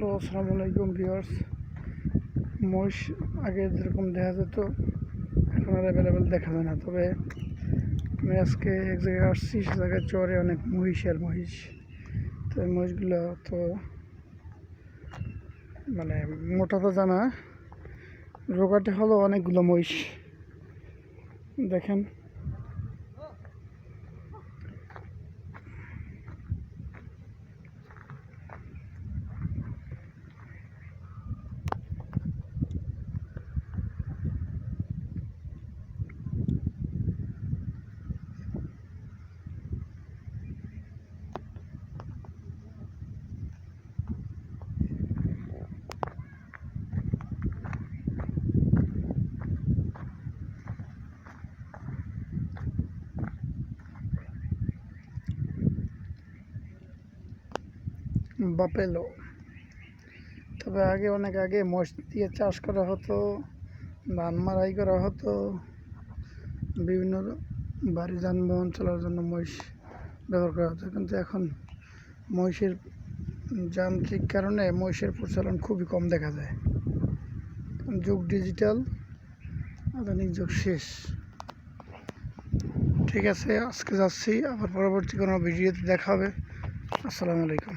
Hello আসসালামু আলাইকুম viewers. মহিষ আগে যেরকম দেখা যেত, এখন আর অ্যাভেলেবেল দেখা যায় না। তবে আমি আজকে এক জায়গায় আসছি, সে জায়গায় চরে অনেক মহিষ আর মহিষ। তো মহিষগুলো তো মানে মোটা তো জানা। রোগাটে হলো অনেকগুলো মহিষ। দেখেন। বাপেলো তবে আগে অনেক আগে মোষ দিয়ে চাষ করা হতো, ধান মারাই করা হতো, বিভিন্ন বাড়ি যানবাহন চলার জন্য মহিষ ব্যবহার করা হতো। কিন্তু এখন মহিষের যান্ত্রিক কারণে মহিষের প্রচলন খুবই কম দেখা যায়। যুগ ডিজিটাল, আধুনিক যুগ শেষ। ঠিক আছে, আজকে যাচ্ছি, আবার পরবর্তী কোনো ভিডিওতে দেখা হবে। আসসালামু আলাইকুম।